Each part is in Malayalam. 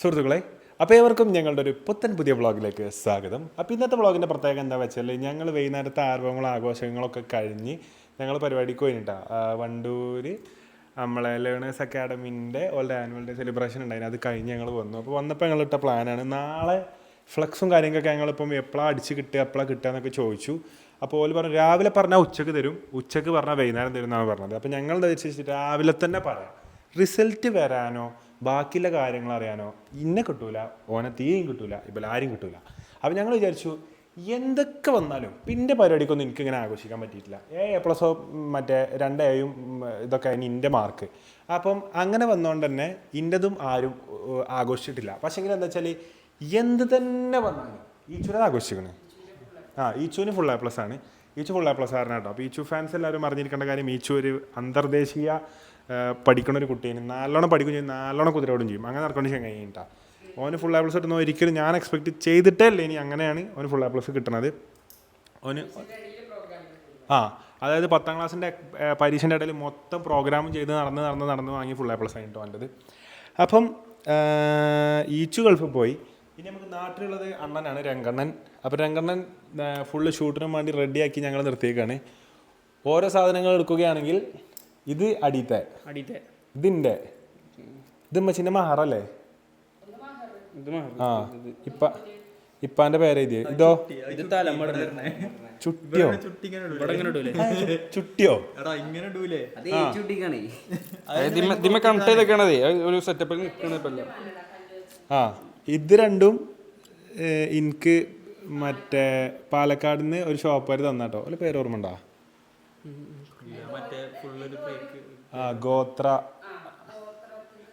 സുഹൃത്തുക്കളെ അപ്പോൾ ഏവർക്കും ഞങ്ങളുടെ ഒരു പുത്തൻ പുതിയ വ്ളോഗിലേക്ക് സ്വാഗതം. അപ്പോൾ ഇന്നത്തെ വ്ളോഗിന്റെ പ്രത്യേകത എന്താ വെച്ചാൽ ഞങ്ങൾ വൈകുന്നേരത്തെ ആർവങ്ങളും ആഘോഷങ്ങളൊക്കെ കഴിഞ്ഞ് ഞങ്ങൾ പരിപാടിക്ക് പോയിട്ടാ വണ്ടൂര് നമ്മളെ ലേണേഴ്സ് അക്കാഡമിന്റെ ഓൾഡ് ആനുവൽ ഡേ സെലിബ്രേഷൻ ഉണ്ടായിരുന്നു അത് കഴിഞ്ഞ് ഞങ്ങൾ വന്നു. അപ്പോൾ വന്നപ്പോൾ ഞങ്ങൾ ഇട്ട പ്ലാനാണ്. നാളെ ഫ്ലക്സും കാര്യങ്ങളൊക്കെ ഞങ്ങളിപ്പം എപ്പോഴാണ് അടിച്ച് കിട്ടുക എപ്പോഴാണ് കിട്ടുക എന്നൊക്കെ ചോദിച്ചു. അപ്പോൾ ഓൽ പറഞ്ഞു രാവിലെ പറഞ്ഞാൽ ഉച്ചയ്ക്ക് തരും. ഉച്ചയ്ക്ക് പറഞ്ഞാൽ വൈകുന്നേരം തരും എന്നാണ് പറഞ്ഞത്. അപ്പോൾ ഞങ്ങൾ ധരിച്ചിട്ട് രാവിലെ തന്നെ പറയാം. റിസൾട്ട് വരാനോ ബാക്കിയുള്ള കാര്യങ്ങൾ അറിയാനോ ഇന്നെ കിട്ടൂല ഓനെ തീയും കിട്ടൂല ഇപ്പോൾ ആരും കിട്ടൂല. അപ്പം ഞങ്ങൾ വിചാരിച്ചു എന്തൊക്കെ വന്നാലും പിന്നെ പരിപാടിക്കൊന്നും എനിക്കിങ്ങനെ ആഘോഷിക്കാൻ പറ്റിയിട്ടില്ല. ഏ എ പ്ലസോ മറ്റേ രണ്ട് എയും ഇതൊക്കെ അതിന് ഇന്റെ മാർക്ക് അപ്പം അങ്ങനെ വന്നുകൊണ്ട് തന്നെ ഇന്റെതും ആരും ആഘോഷിച്ചിട്ടില്ല. പക്ഷേങ്കിൽ എന്താ വെച്ചാൽ എന്ത് തന്നെ വന്നാലും ഈ ചുരം ആഘോഷിക്കണേ? ആ ഈച്ചുവിന് ഫുൾ എ പ്ലസ് ആണ്. ഈച്ചു ഫുൾ എ പ്ലസ് ആയിരുന്നു കേട്ടോ അപ്പോൾ ഈച്ചു ഫാൻസ് എല്ലാവരും അറിഞ്ഞിരിക്കേണ്ട കാര്യം ഈച്ചു ഒരു അന്തർദേശീയ പഠിക്കണ ഒരു കുട്ടീന് നല്ലോണം പഠിക്കും ചെയ്യും നല്ലോണം കുതിരയോടും ചെയ്യും. അങ്ങനെ നടക്കൊണ്ട് ചെയ്യാൻ കഴിഞ്ഞിട്ടാ. ഓന് ഫുൾ എ പ്ലസ് കിട്ടുന്ന ഒരിക്കലും ഞാൻ എക്സ്പെക്ട് ചെയ്തിട്ടേ അല്ലേ ഇനി അങ്ങനെയാണ് ഓന് ഫുൾ എ പ്ലസ് കിട്ടണത്. ഓന് ആ അതായത് പത്താം ക്ലാസ്സിന്റെ പരീക്ഷന്റെ ഇടയിൽ മൊത്തം പ്രോഗ്രാമും ചെയ്ത് നടന്ന് നടന്ന് നടന്ന് വാങ്ങി ഫുൾ എ പ്ലസ് ആയിട്ട് വേണ്ടത് അപ്പം ഈച്ചു ഗൾഫിൽ പോയി. ഇനി നമുക്ക് നാട്ടിലുള്ളത് അണ്ണനാണ് രംഗണ്ണൻ. അപ്പോൾ രംഗണ്ണൻ ഫുള്ള് ഷൂട്ടിനും വേണ്ടി റെഡിയാക്കി ഞങ്ങൾ നിർത്തിയേക്കാണ്. ഓരോ സാധനങ്ങൾ എടുക്കുകയാണെങ്കിൽ ഇത് അടിത്തെ. അടിയത്തെ ഇതിന്റെ. ഇത് മച്ചിന്റെ മഹറല്ലേ. ആ ഇപ്പ ഇപ്പാന്റെ പേര് എഴുതിയ ഇതോ ഇത് ചുട്ടിയോ? ചുട്ടിയോ? കണക്ട് ചെയ്തൊക്കെയാണതേ ഒരു സെറ്റപ്പിൽ നിൽക്കണപ്പല്ല ആ ഇത് രണ്ടും എനിക്ക് മറ്റേ പാലക്കാട് നിന്ന് ഒരു ഷോപ്പുകാർ തന്നാട്ടോ. അല്ലെ പേര് ഓർമ്മ ഉണ്ടോ? മറ്റേ ഫുള്ളൊരു ഫേക്ക് ആ ഗോത്ര.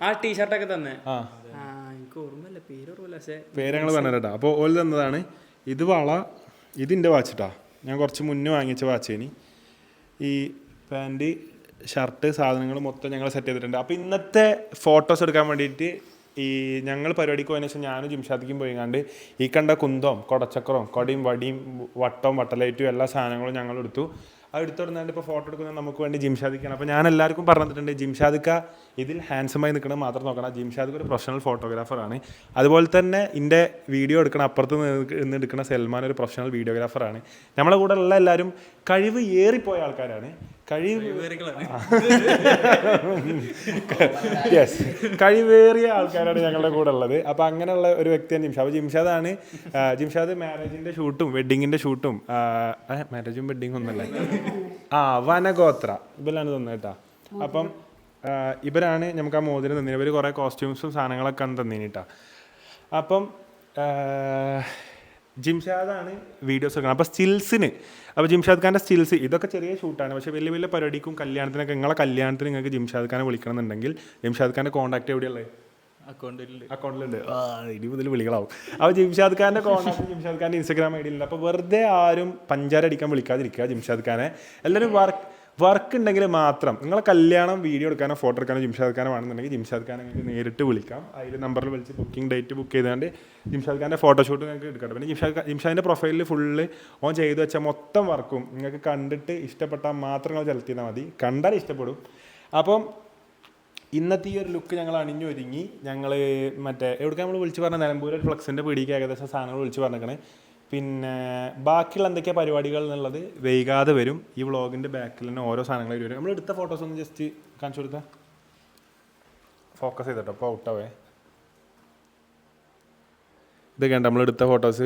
ആ ടീഷർട്ടൊക്കെ തന്നെ? ആ. ആ എനിക്ക് ഓർമ്മയില്ല. പേര് ഓർമ്മയില്ല. പക്ഷേ പേരങ്ങൾ പറഞ്ഞിട്ടാ അപ്പോൾ ഓൽ തന്നതാണ്. ഇത് വള ഇതിന്റെ വാച്ചിട്ടാ ഞാൻ കുറച്ച് മുന്നേ വാങ്ങിച്ച വാച്ചേനി ഈ പാന്റ് ഷർട്ട് സാധനങ്ങൾ മൊത്തം ഞങ്ങൾ സെറ്റ് ചെയ്തിട്ടുണ്ട്. അപ്പോൾ ഇന്നത്തെ ഫോട്ടോസ് എടുക്കാൻ വേണ്ടിയിട്ട് ഈ ഞങ്ങൾ പരിപാടിക്ക് പോയതിനു ശേഷം ഞാനും ജിംഷാദിക്കും പോയിങ്ങാണ്ട് ഈ കണ്ട കുന്തവും കൊടച്ചക്രവും കൊടിയും വടിയും വട്ടവും വട്ടലൈറ്റും എല്ലാ സാധനങ്ങളും ഞങ്ങൾ എടുത്തു. അത് എടുത്തിടുന്നതിന്റെ ഇപ്പോൾ ഫോട്ടോ എടുക്കുന്നത് നമുക്ക് വേണ്ടി ജിംഷാദിക്കാണ് അപ്പോൾ ഞാൻ എല്ലാവർക്കും പറഞ്ഞിട്ടുണ്ട് ജിംഷാദിക്ക ഇതിൽ ഹാൻസമായി നിൽക്കണം മാത്രം നോക്കണം. ജിംഷാദിക്ക് ഒരു പ്രൊഫഷണൽ ഫോട്ടോഗ്രാഫറാണ് അതുപോലെ തന്നെ എന്റെ വീഡിയോ എടുക്കണ അപ്പുറത്ത് നിന്ന് എടുക്കുന്ന സൽമാൻ ഒരു പ്രൊഫഷണൽ വീഡിയോഗ്രാഫറാണ് നമ്മളെ കൂടെ ഉള്ള എല്ലാവരും കഴിവ് ഏറിപ്പോയ ആൾക്കാരാണ്. കഴിവ് യെസ് കഴിവേറിയ ആൾക്കാരാണ് ഞങ്ങളുടെ കൂടെ ഉള്ളത്. അപ്പോൾ അങ്ങനെയുള്ള ഒരു വ്യക്തിയാണ് ജിംഷാ അപ്പോൾ ജിംഷാദാണ് ജിംഷാദ് മാരേജിന്റെ ഷൂട്ടും വെഡിങ്ങിന്റെ ഷൂട്ടും മാരേജും വെഡിങ്ങും ഒന്നല്ല ആ വനഗോത്ര. ഇവരാണ് തന്നത് കേട്ടോ. അപ്പം ഇവരാണ് നമുക്ക് ആ മോതിരം തന്നിന്. ഇവർ കുറേ കോസ്റ്റ്യൂംസും സാധനങ്ങളൊക്കെ ആണ് തന്നിന് കേട്ടോ. അപ്പം ജിംഷാദാണ് വീഡിയോസ് എടുക്കുന്നത് അപ്പോൾ സ്റ്റിൽസിന് അപ്പോൾ ജിംഷാദ് ഖാന്റെ സ്റ്റിൽസ് ഇതൊക്കെ ചെറിയ ഷൂട്ടാണ് പക്ഷേ വലിയ വലിയ പരിപാടിക്കും കല്യാണത്തിനൊക്കെ നിങ്ങളെ കല്യാണത്തിന് നിങ്ങൾക്ക് ജിംഷാദ് ഖാനെ വിളിക്കണമെന്നുണ്ടെങ്കിൽ ജിംഷാദ് ഖാന്റെ കോൺടാക്ട് എവിടെയുള്ളത് അക്കൗണ്ടിൽ അക്കൗണ്ടിലുണ്ട് ഇനി മുതൽ വിളികളാവും. അപ്പോൾ ജിംഷാദ് ഖാന്റെ കോൺടാക്ട് ജിംഷാദ് ഖാന്റെ ഇൻസ്റ്റാഗ്രാം ഐ ഡിയിലുണ്ട് അപ്പോൾ വെറുതെ ആരും പഞ്ചാര അടിക്കാൻ വിളിക്കാതിരിക്കുക ജിംഷാദ് ഖാനെ. എല്ലാവരും വർക്ക് വർക്ക് ഉണ്ടെങ്കിൽ മാത്രം. നിങ്ങളെ കല്യാണം വീഡിയോ എടുക്കാനോ ഫോട്ടോ എടുക്കാനോ ജിംഷാദ് ഖാനോ വേണമെന്നുണ്ടെങ്കിൽ ജിംഷാദ് ഖാൻ നിങ്ങൾക്ക് നേരിട്ട് വിളിക്കാം. അതിൽ നമ്പറിൽ വിളിച്ച് ബുക്കിംഗ് ഡേറ്റ് ബുക്ക് ചെയ്തുകൊണ്ട് ജിംഷാദ് ഖാന്റെ ഫോട്ടോഷൂട്ട് നിങ്ങൾക്ക് എടുക്കാം. പിന്നെ ജിംഷാദ് ജിംഷാദിന്റെ പ്രൊഫൈലിൽ ഫുള്ള് ഓൺ ചെയ്തു വെച്ച മൊത്തം വർക്കും നിങ്ങൾക്ക് കണ്ടിട്ട് ഇഷ്ടപ്പെട്ടാൽ മാത്രം നിങ്ങൾ സെലക്ട് മതി. കണ്ടാൽ ഇഷ്ടപ്പെടും. അപ്പം ഇന്നത്തെ ഈ ഒരു ലുക്ക് ഞങ്ങൾ അണിഞ്ഞു ഒരുങ്ങി ഞങ്ങൾ മറ്റേ എവിടെ നമ്മൾ വിളിച്ച് പറഞ്ഞ നിലമ്പൂർ ഫ്ലക്സിന്റെ പീടിക്ക് ഏകദേശം സാധനങ്ങൾ വിളിച്ച് പറഞ്ഞേക്കണേ. പിന്നെ ബാക്കിയുള്ള എന്തൊക്കെയാ പരിപാടികൾ എന്നുള്ളത് വൈകാതെ വരും. ഈ വ്ളോഗിന്റെ ബാക്കിൽ തന്നെ ഓരോ സാധനങ്ങൾ വരും. നമ്മൾ എടുത്ത ഫോട്ടോസ് ഒന്ന് ജസ്റ്റ് കാണിച്ചു കൊടുത്ത. ഫോക്കസ് ചെയ്തിട്ടോ അപ്പോൾ ഔട്ടാവേ ഇത് കണ്ട നമ്മൾ എടുത്ത ഫോട്ടോസ്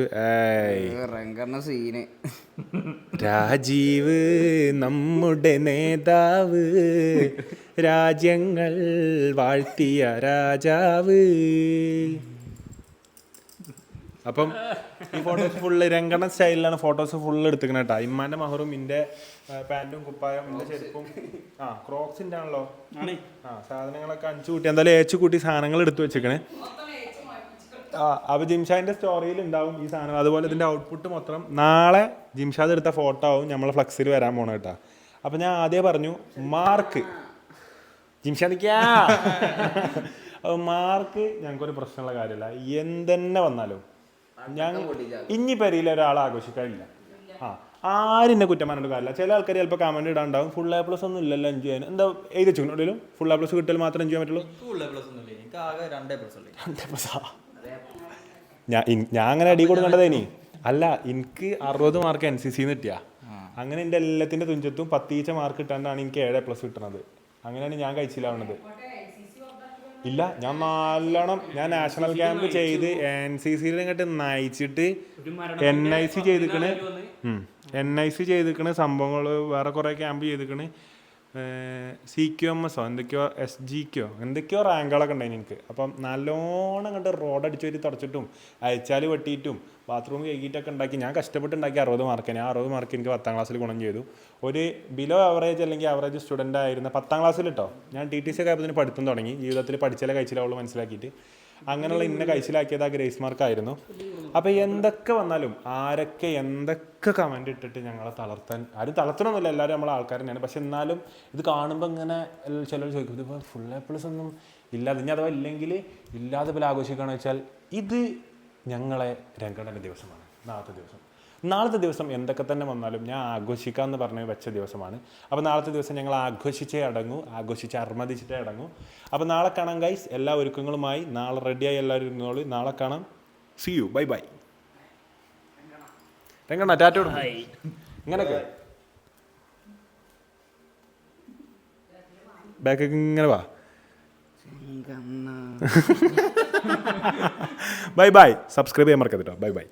സീന് രാജീവ് നമ്മുടെ നേതാവ്. രാജ്യങ്ങൾ വാഴ്ത്തിയ രാജാവ്. അപ്പം ഈ ഫോട്ടോസ് ഫുള്ള് രംഗണ സ്റ്റൈലിലാണ് ഫോട്ടോസ് ഫുള്ള് എടുത്തിരിക്കുന്നത് കേട്ടോ ഇമ്മാന്റെ മഹറും ഇന്റെ പാന്റും കുപ്പായം ഇന്റെ ചെരുപ്പും. ആ ക്രോക്സിന്റെ ആണല്ലോ. ആണ്. ആ സാധനങ്ങളൊക്കെ അഞ്ചു കൂട്ടി എന്തായാലും ഏച്ചു കൂട്ടി സാധനങ്ങൾ എടുത്തു വെച്ചേക്കണേ ആ അപ്പൊ ജിംഷാദിന്റെ സ്റ്റോറിയിൽ ഉണ്ടാവും ഈ സാധനം. അതുപോലെ ഇതിന്റെ ഔട്ട്പുട്ട് മൊത്തം നാളെ ജിംഷാദ് എടുത്ത ഫോട്ടോ ആവും നമ്മളെ ഫ്ലക്സിൽ വരാൻ പോണ കേട്ടാ അപ്പൊ ഞാൻ ആദ്യം പറഞ്ഞു മാർക്ക് ജിംഷാദിക്കാ. മാർക്ക് ഞങ്ങൾക്കൊരു പ്രശ്നമുള്ള കാര്യമല്ല എന്തെന്നെ വന്നാലും. ഞാൻ ഇനി പെരയിൽ ഒരാൾ ആഘോഷിക്കാനില്ല. ആ ആരും എന്നെ കുറ്റം പറഞ്ഞിട്ട് കാര്യമില്ല. ചില ആൾക്കാർ ചിലപ്പോൾ കമന്റ് ഇടാണ്ടാവും. ഫുൾ എ പ്ലസ് ഒന്നും ഇല്ലല്ലോ എൻജോയ് ചെയ്യാൻ. എന്താ എഴുതി വെച്ചിട്ടുണ്ടെങ്കിലും ഫുൾ എ പ്ലസ് കിട്ടിയാൽ മാത്രം എൻജോയ് ചെയ്യാൻ പറ്റുള്ളൂ? ഫുൾ പ്ലസ് രണ്ടേ ഞാൻ ഞാൻ അങ്ങനെ അടി കൊടുക്കേണ്ടതേനി അല്ല എനിക്ക് അറുപത് മാർക്ക് എൻ സി സിന്ന് കിട്ടിയ. അങ്ങനെ എന്റെ എല്ലാത്തിന്റെ തുഞ്ചത്തും പത്തീച്ച മാർക്ക് കിട്ടാണ്ടാണ് എനിക്ക് ഏഴ് പ്ലസ് കിട്ടുന്നത് അങ്ങനെയാണ് ഞാൻ കഴിച്ചില്ലാവുന്നത് ഇല്ല ഞാൻ നല്ലോണം ഞാൻ നാഷണൽ ക്യാമ്പ് ചെയ്ത് എൻ സി സിയിൽ ഇങ്ങോട്ട് നയിച്ചിട്ട് എൻ ഐ സി ചെയ്തിക്കണ്. എൻ ഐ സി ചെയ്തിക്കണ് സംഭവങ്ങൾ വേറെ കുറേ ക്യാമ്പ് ചെയ്തിക്കണ്. സി ക്യു എം എസോ എന്തൊക്കെയോ എസ് ജി ക്യോ എന്തൊക്കെയോ റാങ്കുകളൊക്കെ ഉണ്ടായി എനിക്ക്. അപ്പം നല്ലോണം അങ്ങോട്ട് റോഡ് അടിച്ചു വരി തുടച്ചിട്ടും അയച്ചാൽ വെട്ടിയിട്ടും ബാത്റൂം കഴുകിയിട്ടൊക്കെ ഉണ്ടാക്കി ഞാൻ കഷ്ടപ്പെട്ടുണ്ടാക്കി അറുപത് മാർക്ക് ഞാൻ അറുപത് മാർക്ക് എനിക്ക് പത്താം ക്ലാസ്സിൽ ഗുണം ചെയ്തു. ഒരു ബിലോ ആവറേജ് അല്ലെങ്കിൽ ആവറേജ് സ്റ്റുഡന്റ് ആയിരുന്ന പത്താം ക്ലാസ്സിൽ കേട്ടോ ഞാൻ ടി ടി സി ഒക്കെ ആയപ്പോൾ പഠിത്തം തുടങ്ങി. ജീവിതത്തിൽ പഠിച്ചാലേ കഴിച്ചിലാവുള്ളൂ മനസ്സിലാക്കിയിട്ട്. അങ്ങനെയുള്ള ഇന്ന കഴിച്ചിലാക്കിയത് ആ ഗ്രേസ് മാർക്കായിരുന്നു. അപ്പോൾ എന്തൊക്കെ വന്നാലും ആരൊക്കെ എന്തൊക്കെ കമന്റ് ഇട്ടിട്ട് ഞങ്ങളെ തളർത്താൻ ആരും തളർത്തണമെന്നില്ല എല്ലാവരും നമ്മളെ ആൾക്കാർ തന്നെയാണ്. പക്ഷെ എന്നാലും ഇത് കാണുമ്പോൾ ഇങ്ങനെ ചിലർ ചോദിക്കും ഇതിപ്പോൾ ഫുൾ എ പ്ലസ് ഒന്നും ഇല്ലാതെ ഇനി അഥവാ ഇല്ലെങ്കിൽ ഇല്ലാതെ പോലെ ആഘോഷിക്കുകയാണെന്ന് വെച്ചാൽ ഇത് ഞങ്ങളെ രംഗടന്റെ ദിവസമാണ് നാളത്തെ ദിവസം. നാളത്തെ ദിവസം എന്തൊക്കെ തന്നെ വന്നാലും ഞാൻ ആഘോഷിക്കാമെന്ന് പറഞ്ഞ് വെച്ച ദിവസമാണ്. അപ്പോൾ നാളത്തെ ദിവസം ഞങ്ങൾ ആഘോഷിച്ചേ അടങ്ങൂ. ആഘോഷിച്ച് അർമ്മതിച്ചിട്ടേ അടങ്ങൂ. അപ്പോൾ നാളെ കാണാം ഗൈസ് എല്ലാ ഒരുക്കങ്ങളുമായി നാളെ റെഡിയായി എല്ലാവരും ഇരുന്നോളൂ നാളെ കാണാം. See you bye bye Ranganna ടാറ്റോട് ഇങ്ങനൊക്കെ. ബാക്കൊക്കെ ഇങ്ങനെ വാ. ബൈ ബൈ സബ്സ്ക്രൈബ് ചെയ്യാൻ മറക്കരുത് കേട്ടോ ബൈ ബൈ